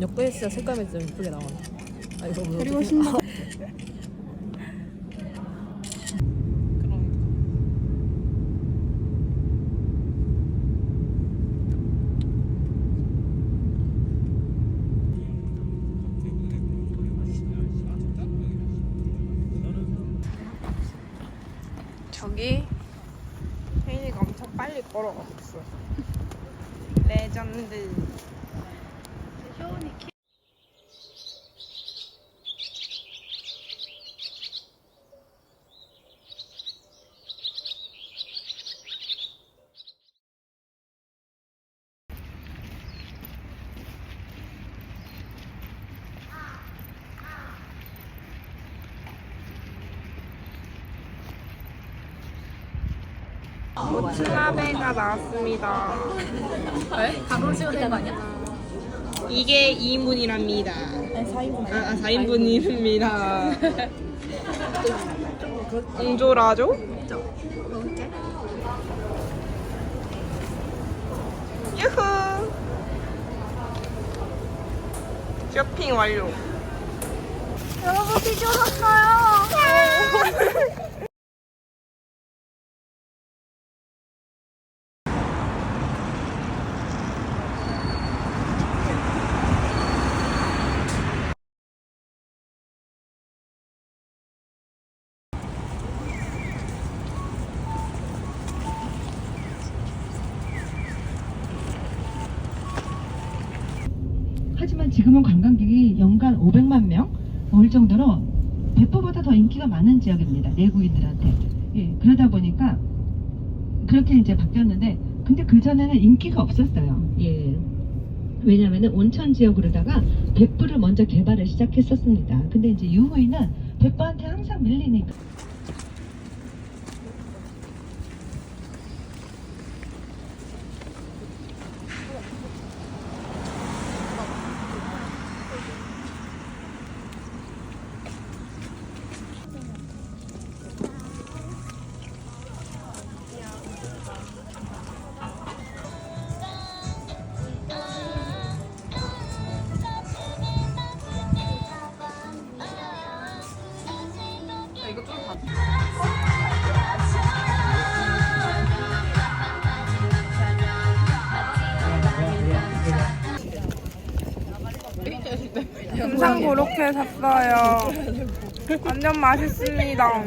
옆에 진짜 색감이 좀 예쁘게 나오네. 아 이거 뭐 그리고. 신발 저기 혜인이가 엄청 빨리 걸어갔어. 레전드. 모츠나베가 나왔습니다. 왜? 방금 찍어낸 거 아니야? 이게 2인분이랍니다. 아니 4인분 아, 아 4인분이랍니다. 옹조라죠? 먹을게. 유후! 쇼핑 완료. 여러분 비디오 샀어요. 하 지금은 관광객이 연간 500만 명 올 정도로 대포보다 더 인기가 많은 지역입니다. 내국인들한테. 예, 그러다 보니까 그렇게 이제 바뀌었는데 근데 그전에는 인기가 없었어요. 예. 왜냐하면 온천 지역으로다가 대포를 먼저 개발을 시작했었습니다. 근데 이제 유후에는 대포한테 항상 밀리니까. 금상 고로케 샀어요. 완전 맛있습니다.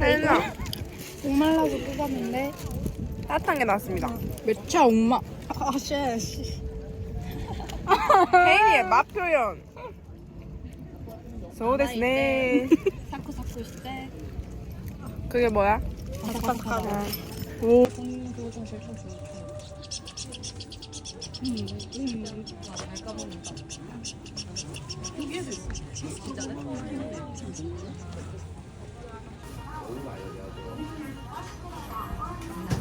혜인아, 목말라서 뽑았는데 따뜻한 게 나왔습니다. 매차 엄마. 아 씨. 씨. 혜인이의 맛 표현. 소 데스네. 사쿠 사쿠 시대. 그게 뭐야? 바삭바삭하고. 오. 음, 그거 좀 제일 좀 좋아. 얘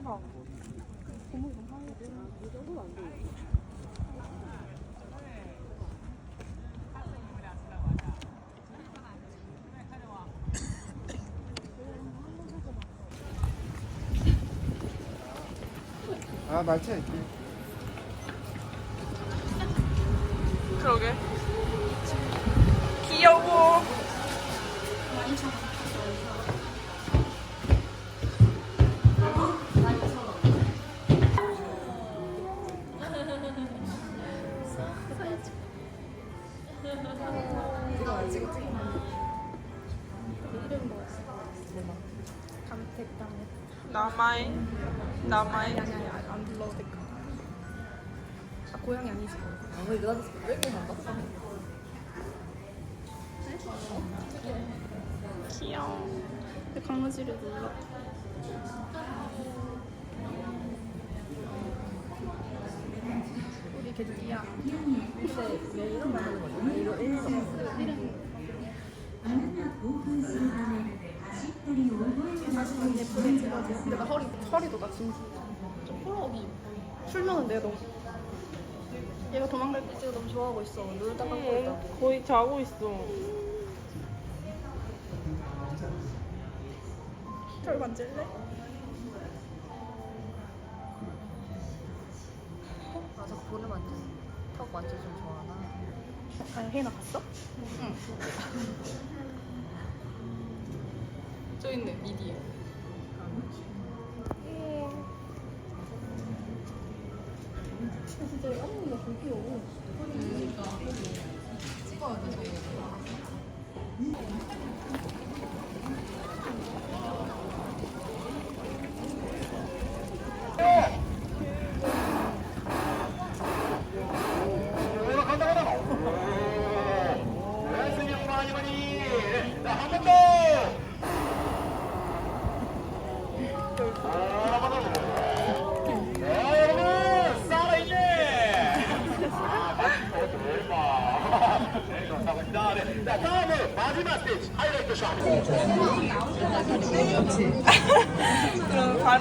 봐. 아 맞지? 그러게. 귀여워. 감택 당했. 남아이 남아이 아니 아니 안 불러도 될것 같아. 아 고양이 아니지. 아, 근데 나도 외국에 간다. 귀여워 근데 강아지를 눌러. 우리 개띠야. 근데 왜 이런 말 하는 거야? 이거 일로. 근데 나 허리 허리도 나 지금 좀 폴록이 풀면은 내가 너무 얘가 도망갈 때 지금 너무 좋아하고 있어. 눈을 딱 감고 있다. 응, 거의 자고 있어 털 만질래? 아, 자꾸 볼을 만져. 턱 만져 좀 좋아하나? 아 혜나 갔어? 응. 저 있네 미디. 진짜 언니가 좀 귀여워. 그럼 잘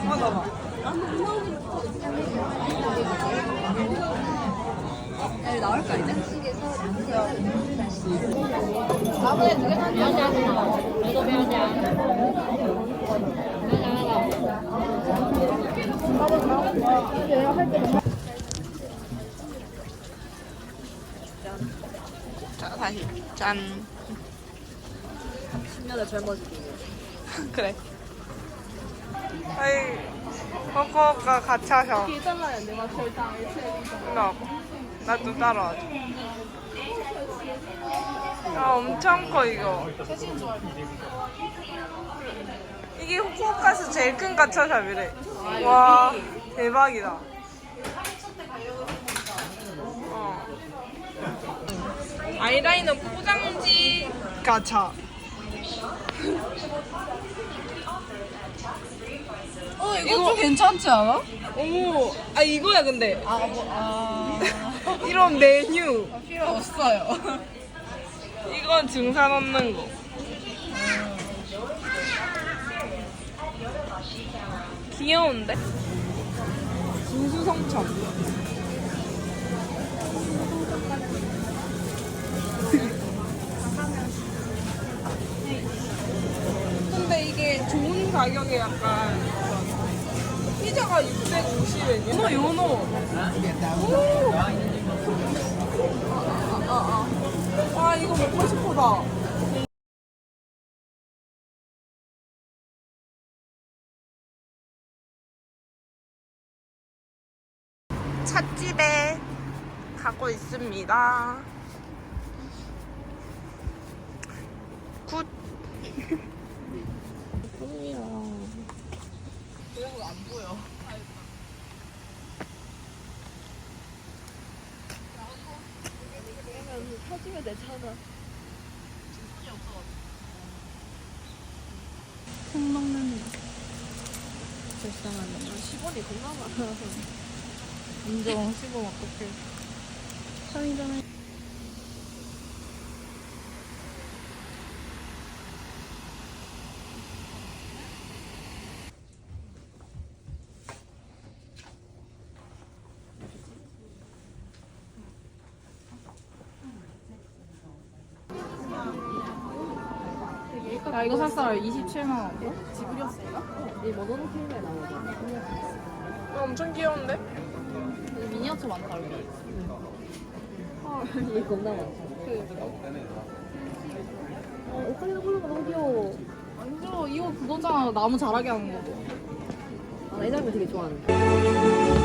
여기 나올까, 이제? 자 다시 짠 10년을 젊어지기. 그래. 아이 코코가 같이 하셔. 와봐 나도 따라와줘 야 엄청 커 이거. 이게 후쿠오카에서 제일 큰 가차샵이래. 와 대박이다. 어. 아이라이너 포장지. 가차 어, 이거 좀 괜찮지 않아? 오, 아 이거야 근데 아, 뭐, 아. 이런 메뉴 필요 없어요. 이건 증산 없는 거. 귀여운데? 진수성찬. 근데 이게 좋은 가격에 약간 피자가 650엔이야. 연어 연어. 오. 아 이거 먹고 싶어다. 찻집에 가고 있습니다. 굿. 터지면 되잖아. 콩 먹는 불쌍하네. 10원이 겁나 많아. 인정, 10원 어떡해. 편의점에 야 이거 샀어 27만 원. 지불이었어 얘가? 이 모노노 필름에 나오잖아. 이거 엄청 귀여운데? 미니어처 많다 여기. 얘 겁나 많잖아. 어, 오카리나 콜라가 너무 귀여워. 아니죠 이거 그거잖아 나무 자라게 하는 거. 아, 나이 장면 되게 좋아하는데.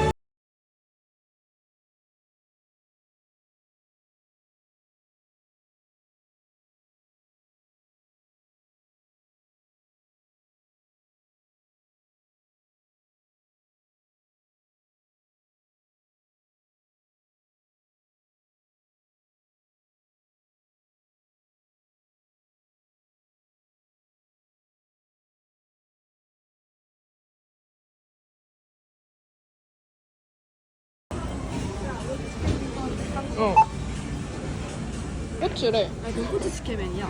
어. 꽃이래. 아니 그 호주 치케맨이야.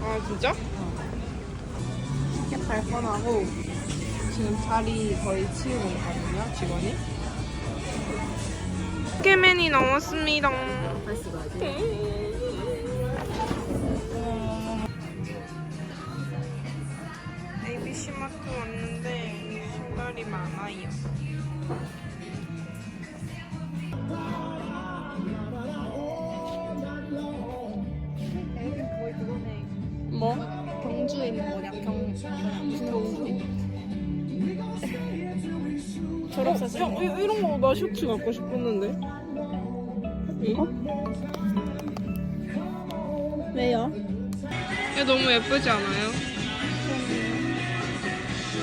아 진짜? 티켓 발권하고 지금 자리 거의 치우고 있거든요 직원이. 나왔습니다. 다시 가야지. ABC 마트 왔는데 신발이 많아요. 이- 이런 거 나 셔츠 갖고 싶었는데. 이거? 왜요? 얘 너무 예쁘지 않아요?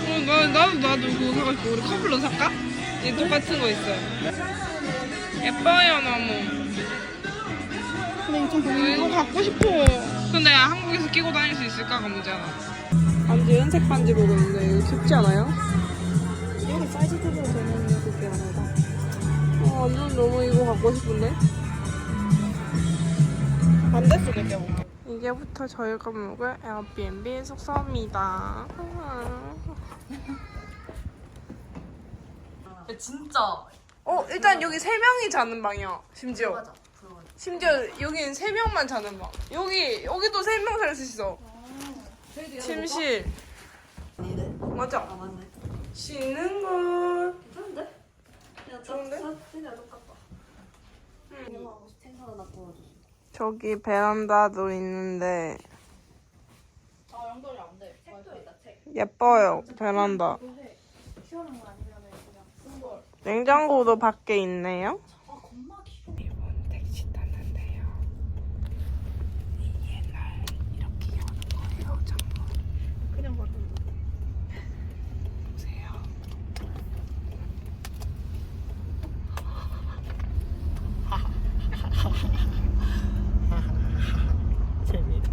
어, 나, 나도, 나도 그거 사고 싶어. 우리 커플로 살까? 얘 똑같은 거 있어요. 예뻐요, 너무. 근데 이거 좀 어, 이거 갖고 싶어. 근데 한국에서 끼고 다닐 수 있을까가 문제야. 반지 은색 반지 보고 있는데 이거 귀엽지 않아요? 여기 사이즈 대로 되는 어, 완전 너무 이거 갖고 싶은데? 반대쪽에 껴볼게. 이제부터 저희가 묵을 에어비앤비 숙소입니다. 진짜 어, 일단 여기 세 명이 자는 방이야. 심지어. 심지어 여기는 세 명만 자는 방. 여기 여기도 세 명 살 수 있어. 침실. 맞아. 아 맞네. 쉬는 걸. 괜찮은데? 야, 좋은데? 저기 베란다도 있는데 아 연결이 안 돼. 책도 있다 책. 예뻐요 베란다. 냉장고도 밖에 있네요. 아 겁나 귀. 이번 택시 탔는데요. 옛날 이렇게 여는 거예요, 창문. 그냥 봐도. 보세요. 재밌다.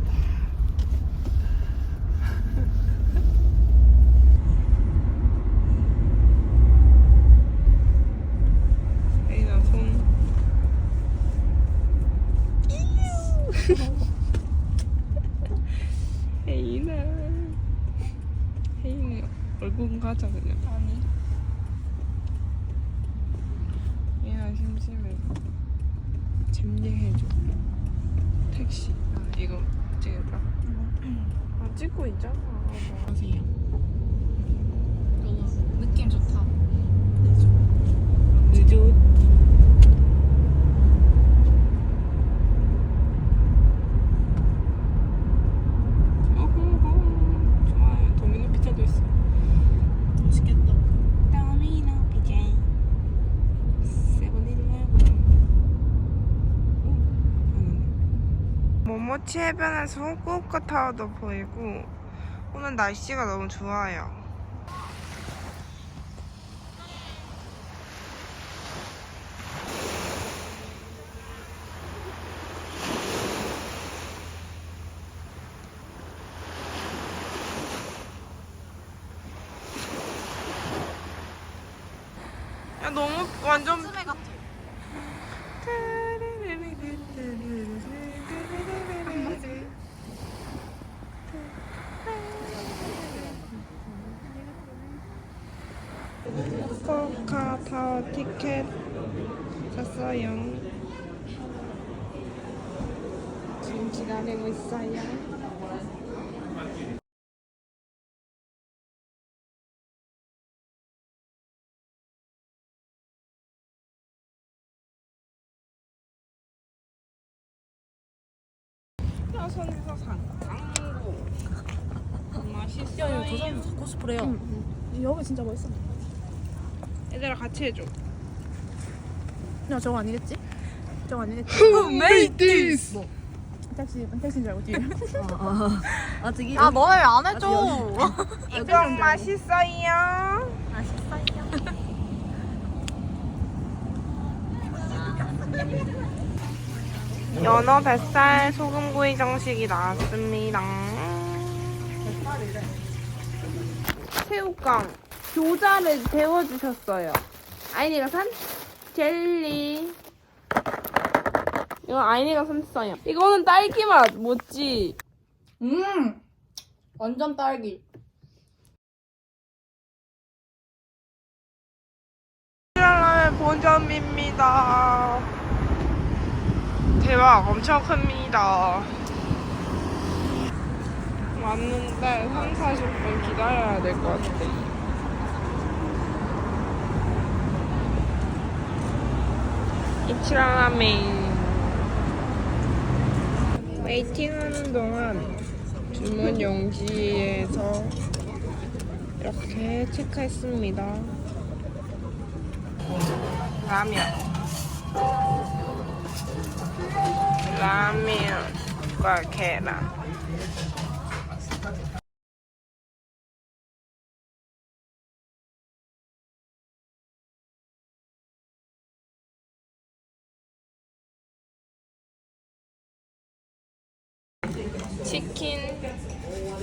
에이나 손. 에이나. 에이나 얼굴 가자 그냥. 아니. 에이나 심심해. 잼예해줘. 택시. 아 이거 찍을까? 아 찍고 있잖아. 하세요. 너무 느낌 좋다. 늦어. 어허허. 좋아요. 도미노 피자도 있어. 맛있겠다. 도미노 피자. 세븐일레븐. 모모치 해변에서 후쿠오카 타워도 보이고 오늘 날씨가 너무 좋아요. 야 너무 완전 스메 같아. 타워 티켓 샀어요. 지금 기다리고 있어요. 야선에서 산 짱구 맛있어요. 야, 저 사람 코스프레야. 여기 진짜 멋있어. 얘들아 같이 해줘. 야 저거 아니겠지? 저거 아니겠지? Who made this? 택시 택시인 줄 알고 뒤에. 아, 아, 저기. 아 너네 안 해줘. 이거 맛있어요. 연어 뱃살 소금구이 정식이 나왔습니다. 새우깡 교자를 데워주셨어요. 아이니가 산 젤리 이건 아이니가 선택상이야. 이거는 딸기 맛 뭐지? 음 완전 딸기 라면 본점입니다. 대박, 엄청 큽니다. 왔는데 3, 40분 기다려야 될 것 같아. 이치라라멘. 웨이팅 하는 동안 주문 용지에서 이렇게 체크했습니다. 라면 라면과 계란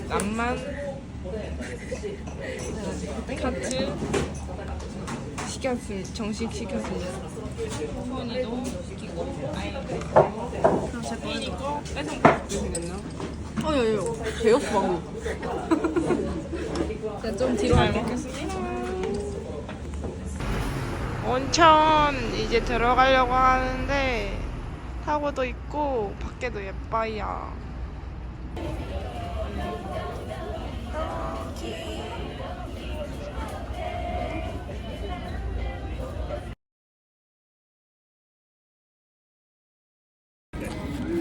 남만 카트 시켰습니다. 정식 시켰습니다. 소원이도 시키고 아이도 그럼 제거 이거 빼서 있나? 어여여 배고프 방금 좀 뒤로 잘 먹겠습니다. 온천 이제 들어가려고 하는데 타고도 있고 밖에도 예뻐요.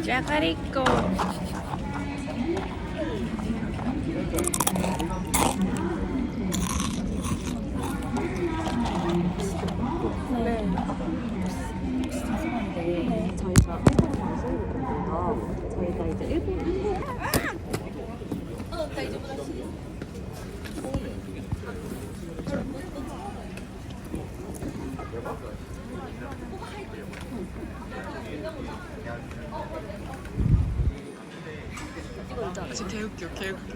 짜가리꼬 저희가 한국 방송국에서 저희가 이제 일본 진짜 개웃겨 개웃겨